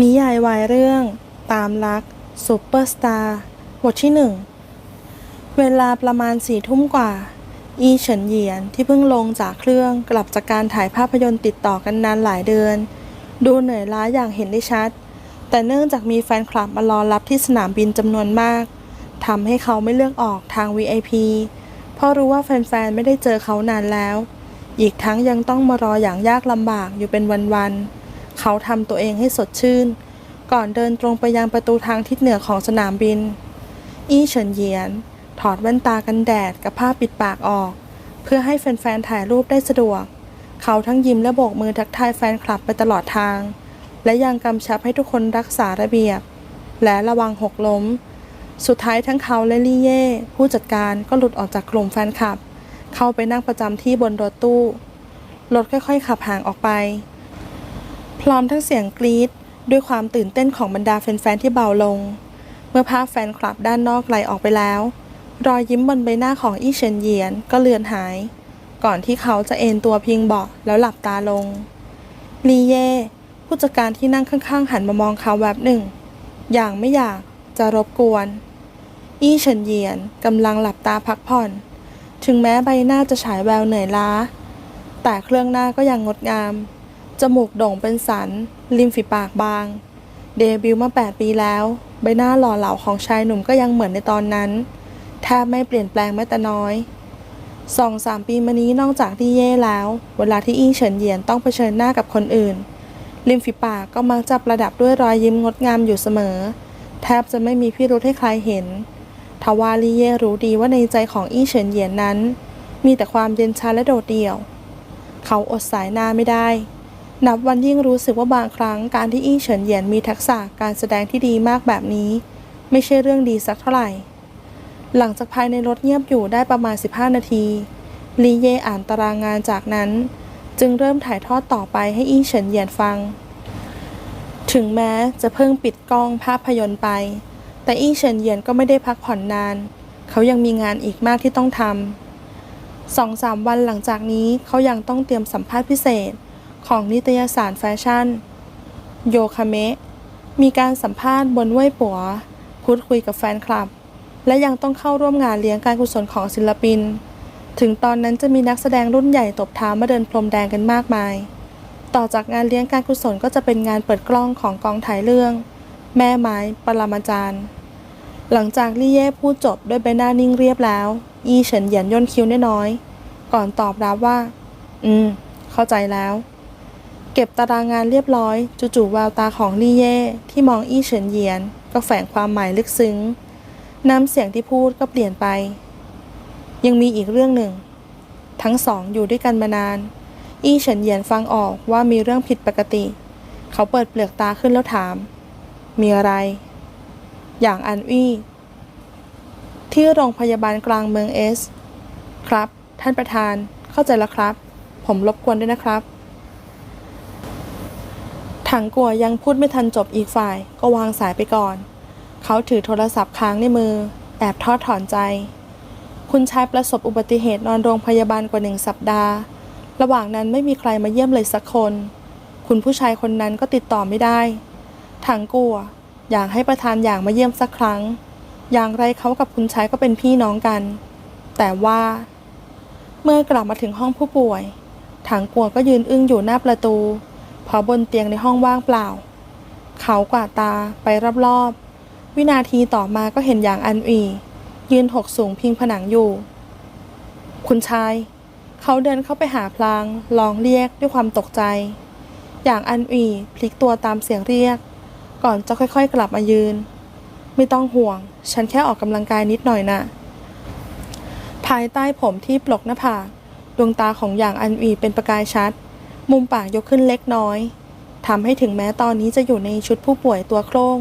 นิยายวายเรื่องตามรักซูเปอร์สตาร์บทที่หนึ่งเวลาประมาณสี่ทุ่มกว่า อีเฉินเหยียนที่เพิ่งลงจากเครื่องกลับจากการถ่ายภาพยนตร์ติดต่อกันนานหลายเดือน ดูเหนื่อยล้าอย่างเห็นได้ชัด แต่เนื่องจากมีแฟนคลับมารอรับที่สนามบินจำนวนมากทำให้เขาไม่เลือกออกทาง VIP เพราะรู้ว่าแฟนๆ ไม่ได้เจอเขานานแล้ว อีกทั้งยังต้องมารออย่างยากลำบากอยู่เป็นวันๆ เขาทำตัวเองให้สดชื่น ก่อนเดินตรงไปยังประตูทางทิศเหนือของสนามบิน อี้เฉินเยียน ถอดแว่นตากันแดดกับผ้าปิดปากออก เพื่อให้แฟนๆ ถ่ายรูปได้สะดวก เขาทั้งยิ้มและโบกมือทักทายแฟนคลับไปตลอดทาง และยังกำชับให้ทุกคนรักษาระเบียบ และระวังหกล้ม สุดท้ายทั้งเขาและลี่เย่ผู้จัดการก็หลุดออกจากกลุ่มแฟนคลับ เข้าไปนั่งประจำที่บนรถตู้ รถค่อยๆ ขับห่างออกไป พร้อมทั้งเสียงกรี๊ดด้วยความตื่นเต้นของบรรดาแฟนๆที่เบาลง เมื่อภาพแฟนคลับด้านนอกไหลออกไปแล้ว รอยยิ้มบนใบหน้าของอี้เฉินเหยียนก็เลือนหาย ก่อนที่เขาจะเอนตัวพิงเบาะแล้วหลับตาลง ลีเย่ผู้จัดการที่นั่งข้างๆ หันมามองเขาแวบหนึ่ง อย่างไม่อยากจะรบกวน อี้เฉินเหยียนกำลังหลับตาพักผ่อน ถึงแม้ใบหน้าจะฉายแววเหนื่อยล้า แต่เครื่องหน้าก็ยังงดงาม จมูกโด่งเป็นสัน ริมฝีปากบาง เดบิวต์มา 8 ปีแล้ว ใบหน้าหล่อเหลาของชายหนุ่มก็ยังเหมือนในตอนนั้น แทบไม่เปลี่ยนแปลงแม้แต่น้อยสองสามปีมานี้นอกจากที่เย่แล้ว เวลาที่อี้เฉินเหยียนต้องเผชิญหน้ากับคนอื่น ริมฝีปากก็มักจะประดับด้วยรอยยิ้มงดงามอยู่เสมอ แทบจะไม่มีพิรุธให้ใครเห็น ทว่าลี่เย่รู้ดีว่าในใจของอี้เฉินเหยียนนั้น มีแต่ความเย็นชาและโดดเดี่ยว เขาอดสายหน้าไม่ได้ นับวันยิ่งรู้สึกว่าบางครั้งการที่อี้เฉินเหยียนมีทักษะการแสดงที่ดีมากแบบนี้ ไม่ใช่เรื่องดีสักเท่าไหร่ หลังจากภายในรถเงียบอยู่ได้ประมาณ 15 นาทีลีเย่อ่านตารางงานจากนั้น จึงเริ่มถ่ายทอดต่อไปให้อี้เฉินเหยียนฟัง ถึงแม้จะเพิ่งปิดกล้องภาพยนตร์ไป แต่อี้เฉินเหยียนก็ไม่ได้พักผ่อนนาน เขายังมีงานอีกมากที่ต้องทำสองสามวันหลังจากนี้เขายังต้องเตรียมสัมภาษณ์พิเศษของนิตยสารแฟชั่น โยคาเมะ มีการสัมภาษณ์บนเว่ยปัว พูดคุยกับแฟนคลับ และยังต้องเข้าร่วมงานเลี้ยงการกุศลของศิลปิน ถึงตอนนั้นจะมีนักแสดงรุ่นใหญ่ตบเท้ามาเดินพรมแดงกันมากมาย ต่อจากงานเลี้ยงการกุศลก็จะเป็นงานเปิดกล้องของกองถ่ายเรื่อง แม่ไม้ ปรมาจารย์ หลังจากลี่เย่พูดจบด้วยใบหน้านิ่งเรียบแล้ว อีเฉินเหยียนย่นคิ้วน้อยๆก่อนตอบรับว่า อืม เข้าใจแล้ว เก็บตารางงานเรียบร้อย จู่ๆแววตาของลี่เย่ที่มองอี้เฉินเหยียน ก็แฝงความหมายลึกซึ้ง น้ำเสียงที่พูดก็เปลี่ยนไป ยังมีอีกเรื่องหนึ่ง ทั้งสองอยู่ด้วยกันมานาน อี้เฉินเหยียนฟังออกว่ามีเรื่องผิดปกติ เขาเปิดเปลือกตาขึ้นแล้วถาม มีอะไร อย่างอันอี้ที่โรงพยาบาลกลางเมืองเอส ครับ ท่านประธานเข้าใจแล้วครับ ผมรบกวนด้วยนะครับ ถังกัวยังพูดไม่ทันจบอีกฝ่ายก็วางสายไปก่อน เขาถือโทรศัพท์ค้างในมือ แอบทอดถอนใจ คุณชายประสบอุบัติเหตุนอนโรงพยาบาลกว่าหนึ่งสัปดาห์ ระหว่างนั้นไม่มีใครมาเยี่ยมเลยสักคน คุณผู้ชายคนนั้นก็ติดต่อไม่ได้ ถังกัว อยากให้ประธานอย่างมาเยี่ยมสักครั้ง อย่างไรเขากับคุณชายก็เป็นพี่น้องกัน แต่ว่า เมื่อกลับมาถึงห้องผู้ป่วย ถังกัวก็ยืนอึ้งอยู่หน้าประตู เพราะบนเตียงในห้องว่างเปล่า เขากวาดตาไปรอบๆ วินาทีต่อมาก็เห็นอย่างอันอียืนหกสูงพิงผนังอยู่ คุณชาย เขาเดินเข้าไปหาพลาง ลองเรียกด้วยความตกใจ อย่างอันอีพลิกตัวตามเสียงเรียก ก่อนจะค่อยๆกลับมายืน ไม่ต้องห่วง ฉันแค่ออกกำลังกายนิดหน่อยน่ะภายใต้ผมที่ปลกหน้าผากดวงตาของอย่างอันอีเป็นประกายชัด มุมปากยกขึ้นเล็กน้อยทำให้ถึงแม้ตอนนี้จะอยู่ในชุดผู้ป่วยตัวโคร่ง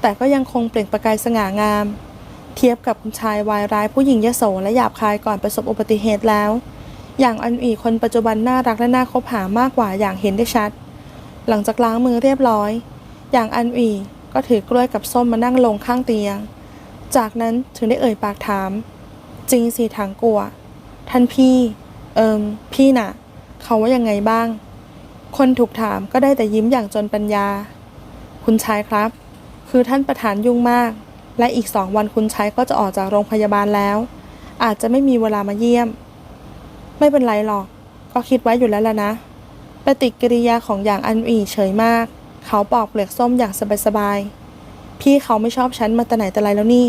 แต่ก็ยังคงเปล่งประกายสง่างาม เทียบกับคุณชายวายร้ายผู้หญิงยโสและหยาบคายก่อนประสบอุบัติเหตุแล้ว อย่างอันอีคนปัจจุบันน่ารักและน่าคบหามากกว่าอย่างเห็นได้ชัด หลังจากล้างมือเรียบร้อย อย่างอันอีก็ถือกล้วยกับส้มมานั่งลงข้างเตียง จากนั้นถึงได้เอ่ยปากถาม จริงสิถังกัว ท่านพี่ เอิมพี่น่ะ เขาว่ายังไงบ้าง คนถูกถามก็ได้แต่ยิ้มอย่างจนปัญญา คุณชายครับ คือท่านประธานยุ่งมาก และอีกสองวันคุณชายก็จะออกจากโรงพยาบาลแล้ว อาจจะไม่มีเวลามาเยี่ยม ไม่เป็นไรหรอก ก็คิดไว้อยู่แล้วล่ะนะ ปฏิกิริยาของอย่างอันอีเฉยมาก เขาปอกเปลือกส้มอย่างสบายๆ พี่เขาไม่ชอบฉันมาแต่ไหนแต่ไรแล้วนี่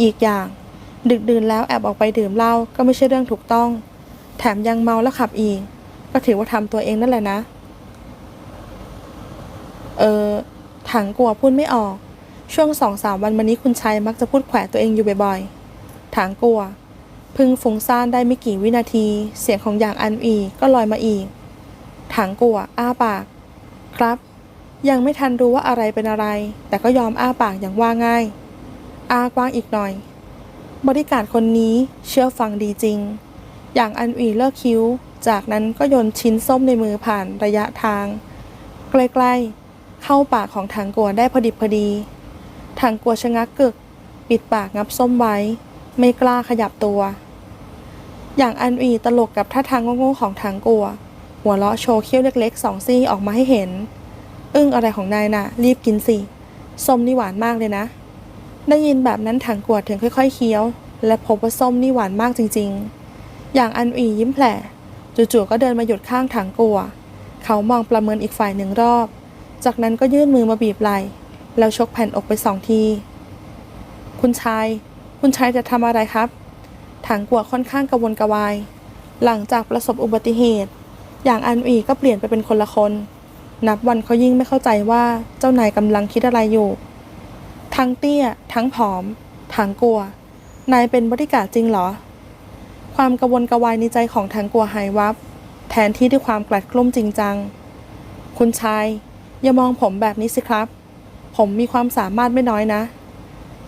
อีกอย่าง ดึกดื่นแล้วแอบออกไปดื่มเหล้าก็ไม่ใช่เรื่องถูกต้อง แถมยังเมาแล้วขับอีก ก็ถือว่าทำตัวเองนั่นแหละนะ เออถังกลัวพูดไม่ออก ช่วงสองสามวันมานี้คุณชัยมักจะพูดแขวะตัวเองอยู่บ่อยๆ ถังกลัว พึงฟุ้งซ่านได้ไม่กี่วินาที เสียงของอย่างอันอีก็ลอยมาอีก ถังกลัว อ้าปาก ครับ ยังไม่ทันรู้ว่าอะไรเป็นอะไร แต่ก็ยอมอ้าปากอย่างว่าง่าย อากว้างอีกหน่อย บริการคนนี้เชื่อฟังดีจริง อย่างอันอีเลิกคิ้ว จากนั้นก็โยนชิ้นส้มในมือผ่านระยะทาง ใกล้ๆ เข้าปากของถังกัวได้พอดิบพอดีถังกัวชะงักกึก ปิดปากงับส้มไว้ ไม่กล้าขยับตัว อย่างอันอีตลกกับท่าทางโง่ๆของถังกัว หัวเราะโชว์เขี้ยวเล็กๆสองซี่ออกมาให้เห็น อึ้งอะไรของนายน่ะ รีบกินสิส้มนี่หวานมากเลยนะ ได้ยินแบบนั้นถังกัวถึงค่อย ๆ เคี้ยว และพบว่าส้มนี่หวานมากจริง ๆ อย่างอันอียิ้มแผลจู่ๆก็เดินมาหยุดข้างถังกัว เขามองประเมินอีกฝ่ายหนึ่งรอบ จากนั้นก็ยื่นมือมาบีบไหล่แล้วชกแผ่นอกไปสองที คุณชาย คุณชายจะทำอะไรครับ ถังกัวค่อนข้างกระวนกระวาย หลังจากประสบอุบัติเหตุ อย่างอันอีก็เปลี่ยนไปเป็นคนละคน นับวันเขายิ่งไม่เข้าใจว่าเจ้านายกำลังคิดอะไรอยู่ ทั้งเตี้ย ทั้งผอมถังกลัว นายเป็นบริการจริงเหรอ ความกระวนกระวายในใจของถังกลัวหายวับ แทนที่ด้วยความกลัดกลุ้มจริงจัง คุณชาย อย่ามองผมแบบนี้สิครับ ผมมีความสามารถไม่น้อยนะ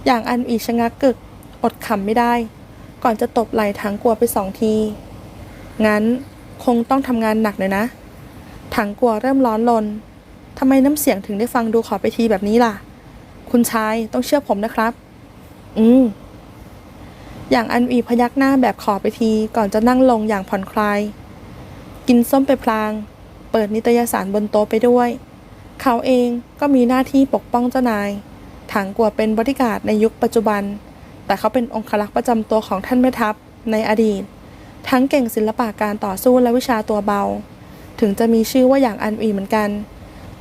อย่างอันอีชะงักกึก อดขำไม่ได้ ก่อนจะตบไหล่ถังกลัวไปสองที งั้นคงต้องทำงานหนักหน่อยนะ ถังกัวเริ่มร้อนลนทำไมน้ำเสียงถึงได้ฟังดูขอไปทีแบบนี้ล่ะ คุณชายต้องเชื่อผมนะครับ อืม อย่างอันอีพยักหน้าแบบขอไปทีก่อนจะนั่งลงอย่างผ่อนคลาย กินส้มไปพลาง เปิดนิตยสารบนโต๊ะไปด้วย เขาเองก็มีหน้าที่ปกป้องเจ้านาย ถังกว่าเป็นบริการในยุคปัจจุบัน แต่เขาเป็นองครักษ์ประจำตัวของท่านแม่ทัพในอดีต ทั้งเก่งศิลปะการต่อสู้และวิชาตัวเบา ถึงจะมีชื่อว่าอย่างอันอีเหมือนกัน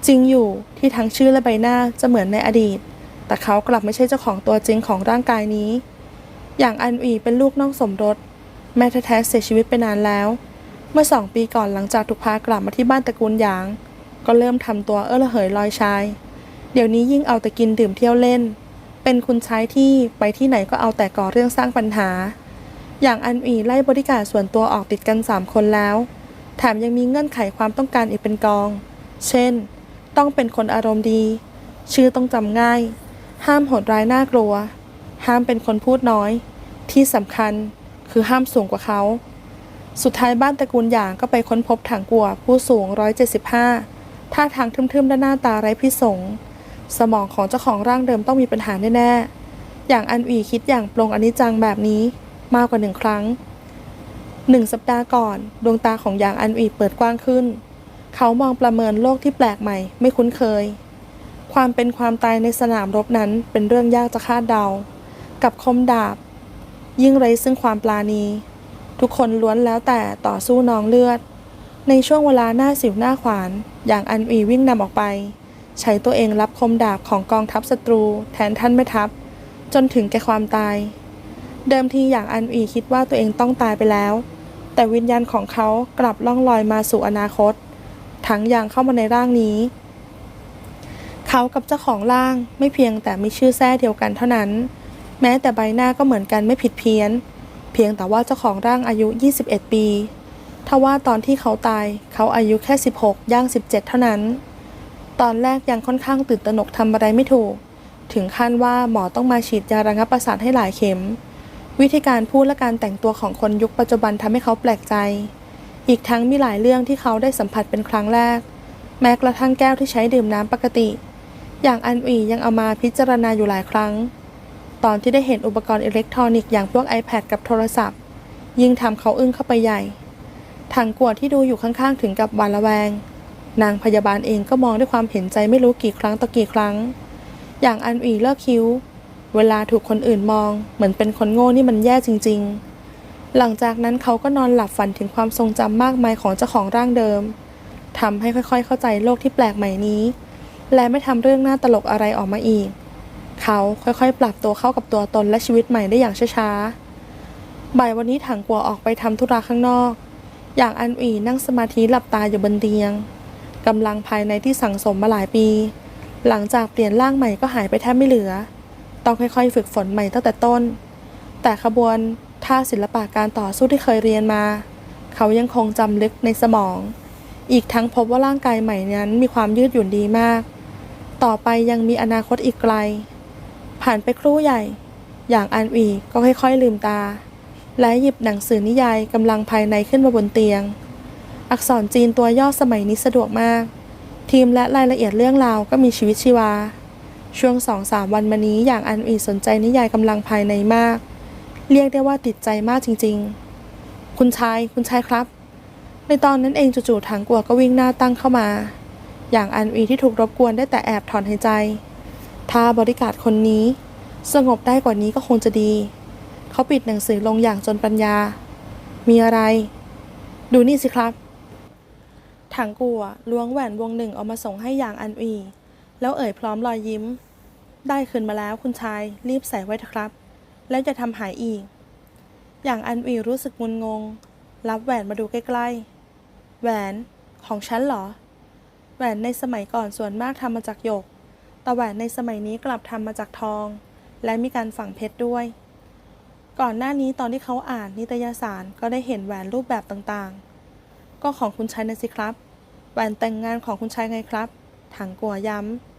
จริงอยู่ที่ทั้งชื่อและใบหน้าจะเหมือนในอดีต แต่เขากลับไม่ใช่เจ้าของตัวจริงของร่างกายนี้ อย่างอันอีเป็นลูกน้อกสมรส แม่แท้ๆเสียชีวิตไปนานแล้ว เมื่อสองปีก่อนหลังจากถูกพากลับมาที่บ้านตระกูลหยาง ก็เริ่มทำตัวเออระเหยลอยชาย เดี๋ยวนี้ยิ่งเอาแต่กินดื่มเที่ยวเล่น เป็นคุณชายที่ไปที่ไหนก็เอาแต่ก่อเรื่องสร้างปัญหา อย่างอันอีไล่บริการส่วนตัวออกติดกันสามคนแล้ว แถมยังมีเงื่อนไขความต้องการอีกเป็นกอง เช่น ต้องเป็นคนอารมณ์ดี ชื่อต้องจำง่าย ห้ามโหดร้ายน่ากลัว ห้ามเป็นคนพูดน้อย ที่สำคัญคือห้ามสูงกว่าเขา สุดท้ายบ้านตระกูลหยางก็ไปค้นพบถังกัวผู้สูง 175 ท่าทางทึมๆและหน้าตาไร้พิสง สมองของเจ้าของร่างเดิมต้องมีปัญหาแน่ๆ อย่างอันอีคิดอย่างปรงอนิจจังแบบนี้มากกว่าหนึ่งครั้ง หนึ่งสัปดาห์ก่อน ดวงตาของยางอันอีเปิดกว้างขึ้น เขามองประเมินโลกที่แปลกใหม่ ไม่คุ้นเคย ความเป็นความตายในสนามรบนั้นเป็นเรื่องยากจะคาดเดา กับคมดาบ ยิ่งไร้ซึ่งความปลาณี ทุกคนล้วนแล้วแต่ต่อสู้น้องเลือด ในช่วงเวลาหน้าสิวหน้าขวาน อย่างอันอีวิ่งนำออกไป ใช้ตัวเองรับคมดาบของกองทัพศัตรู แทนท่านแม่ทัพ จนถึงแก่ความตาย เดิมทีอย่างอันอีคิดว่าตัวเองต้องตายไปแล้ว แต่วิญญาณของเขากลับล่องลอยมาสู่อนาคต ทั้งอย่างเข้ามาในร่างนี้ เขากับเจ้าของร่างไม่เพียงแต่มีชื่อแท้เดียวกันเท่านั้น แม้แต่ใบหน้าก็เหมือนกันไม่ผิดเพี้ยน เพียงแต่ว่าเจ้าของร่างอายุ 21 ปีทว่าตอนที่เขาตายเขาอายุแค่ 16 ย่าง 17 เท่านั้น ตอนแรกยังค่อนข้างตื่นตระหนกทำอะไรไม่ถูก ถึงขั้นว่าหมอต้องมาฉีดยาระงับประสาทให้หลายเข็ม วิธีการพูดและการแต่งตัวของคนยุคปัจจุบันทำให้เขาแปลกใจ อีกทั้งมีหลายเรื่องที่เขาได้สัมผัสเป็นครั้งแรก แม้กระทั่งแก้วที่ใช้ดื่มน้ำปกติ อย่างอันอียังเอามาพิจารณาอยู่หลายครั้ง ตอนที่ได้เห็นอุปกรณ์อิเล็กทรอนิกส์อย่างพวก iPad กับโทรศัพท์ ยิ่งทำเขาอึ้งเข้าไปใหญ่ถังกัวที่ดูอยู่ข้างๆ ถึงกับหวาดระแวง นางพยาบาลเองก็มองด้วยความเห็นใจไม่รู้กี่ครั้งต่อกี่ครั้ง อย่างอันอีเลิกคิ้ว เวลาถูกคนอื่นมอง เหมือนเป็นคนโง่นี่มันแย่จริง ๆ หลังจากนั้นเขาก็นอนหลับฝันถึงความทรงจำมากมายของเจ้าของร่างเดิมทำให้ค่อยๆ เข้าใจโลกที่แปลกใหม่นี้ และไม่ทำเรื่องน่าตลกอะไรออกมาอีก เขาค่อยๆ ปรับตัวเข้ากับตัวตนและชีวิตใหม่ได้อย่างช้าๆบ่ายวันนี้ถังกัวออกไปทำธุระข้างนอก อย่างอันอีนั่งสมาธิหลับตาอยู่บนเตียงกำลังภายในที่สั่งสมมาหลายปี หลังจากเปลี่ยนร่างใหม่ก็หายไปแทบไม่เหลือ ต้องค่อยๆ ฝึกฝนใหม่ตั้งแต่ต้น แต่ขบวนท่าศิลปะการต่อสู้ที่เคยเรียนมา เขายังคงจำลึกในสมอง อีกทั้งพบว่าร่างกายใหม่นั้นมีความยืดหยุ่นดีมาก ต่อไปยังมีอนาคตอีกไกล ผ่านไปครู่ใหญ่ อย่างอันอีก็ค่อยๆลืมตา และหยิบหนังสือนิยายกำลังภายในขึ้นมาบนเตียง อักษรจีนตัวย่อสมัยนี้สะดวกมาก ทีมและรายละเอียดเรื่องราวก็มีชีวิตชีวา ช่วงสองสามวันมานี้อย่างอันอีสนใจนิยายกำลังภายในมาก เรียกได้ว่าติดใจมากจริง ๆ คุณชาย คุณชายครับ ในตอนนั้นเองจู่ๆถังกัวก็วิ่งหน้าตั้งเข้ามา อย่างอันอีที่ถูกรบกวนได้แต่แอบถอนหายใจ ถ้าบริการคนนี้ สงบได้กว่านี้ก็คงจะดี เขาปิดหนังสือลงอย่างจนปัญญา มีอะไร ดูนี่สิครับถังกัวล้วงแหวนวงหนึ่งเอามาส่งให้อย่างอันอีแล้วเอ่ยพร้อมรอยยิ้ม ได้คืนมาแล้วคุณชายรีบใส่ไว้เถอะครับ แล้วจะทำหายอีก อย่างอันอีรู้สึกงุนงง รับแหวนมาดูใกล้ๆ แหวนของฉันเหรอ แหวนในสมัยก่อนส่วนมากทำมาจากหยก แต่แหวนในสมัยนี้กลับทำมาจากทอง และมีการฝังเพชรด้วย ก่อนหน้านี้ตอนที่เขาอ่านนิตยสารก็ได้เห็นแหวนรูปแบบต่างๆ ก็ของคุณชายนะสิครับ แหวนแต่งงานของคุณชายไงครับ ถังกัวย้ำ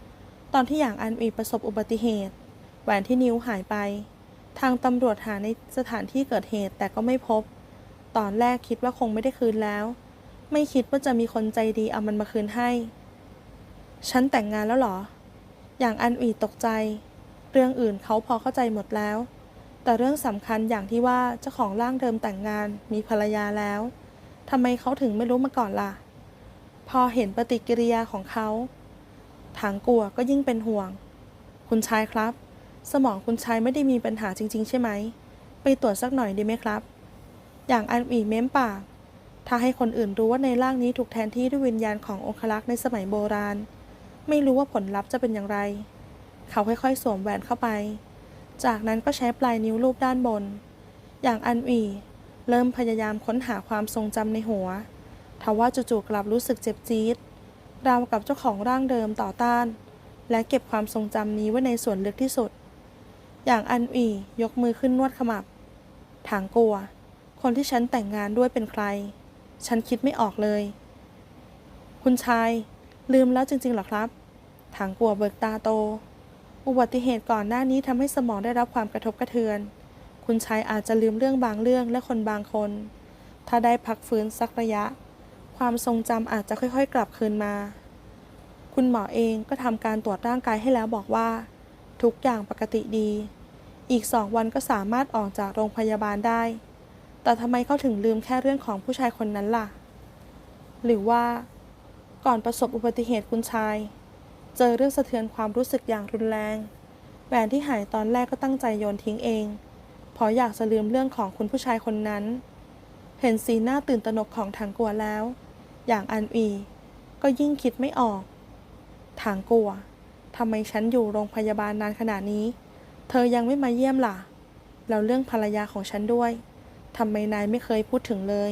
ตอนที่อย่างอันอีประสบอุบัติเหตุ แหวนที่นิ้วหายไป ทางตำรวจหาในสถานที่เกิดเหตุแต่ก็ไม่พบ ตอนแรกคิดว่าคงไม่ได้คืนแล้ว ไม่คิดว่าจะมีคนใจดีเอามันมาคืนให้ ฉันแต่งงานแล้วหรอ อย่างอันอีตกใจ เรื่องอื่นเขาพอเข้าใจหมดแล้ว แต่เรื่องสำคัญอย่างที่ว่าเจ้าของร่างเดิมแต่งงานมีภรรยาแล้วทำไมเขาถึงไม่รู้มาก่อนล่ะ พอเห็นปฏิกิริยาของเขา ถางกลัวก็ยิ่งเป็นห่วง คุณชายครับ สมองคุณชายไม่ได้มีปัญหาจริง ๆ ใช่ไหม ไปตรวจสักหน่อยดีไหมครับ อย่างอันอีเม้มปาก ถ้าให้คนอื่นรู้ว่าในร่างนี้ถูกแทนที่ด้วยวิญญาณขององคลักษ์ในสมัยโบราณ ไม่รู้ว่าผลลัพธ์จะเป็นอย่างไร เขาค่อยๆ สวมแหวนเข้าไป จากนั้นก็ใช้ปลายนิ้วลูบด้านบน อย่างอันอีเริ่มพยายามค้นหาความทรงจำในหัวทว่าจู่ๆกลับรู้สึกเจ็บจี๊ด ราวกับเจ้าของร่างเดิมต่อต้าน และเก็บความทรงจำนี้ไว้ในส่วนลึกที่สุด อย่างอันอียกมือขึ้นนวดขมับ ถางกัว คนที่ฉันแต่งงานด้วยเป็นใคร ฉันคิดไม่ออกเลย คุณชาย ลืมแล้วจริงๆหรอครับ ถางกัวเบิกตาโต อุบัติเหตุก่อนหน้านี้ทำให้สมองได้รับความกระทบกระเทือน คุณชายอาจจะลืมเรื่องบางเรื่องและคนบางคน ถ้าได้พักฟื้นสักระยะ ความทรงจำอาจจะค่อยๆ กลับคืนมา คุณหมอเองก็ทำการตรวจร่างกายให้แล้วบอกว่า ทุกอย่างปกติดี อีกสองวันก็สามารถออกจากโรงพยาบาลได้ แต่ทำไมเขาถึงลืมแค่เรื่องของผู้ชายคนนั้นล่ะ หรือว่า ก่อนประสบอุบัติเหตุคุณชาย เจอเรื่องสะเทือนความรู้สึกอย่างรุนแรงแหวนที่หายตอนแรกก็ตั้งใจโยนทิ้งเองเพราะอยากจะลืมเรื่องของคุณผู้ชายคนนั้น เห็นสีหน้าตื่นตระหนกของถังกัวแล้ว อย่างอันอีก็ยิ่งคิดไม่ออก ถางกลัวทำไมฉันอยู่โรงพยาบาลนานขนาดนี้ เธอยังไม่มาเยี่ยมล่ะ แล้วเรื่องภรรยาของฉันด้วยทำไมนายไม่เคยพูดถึงเลย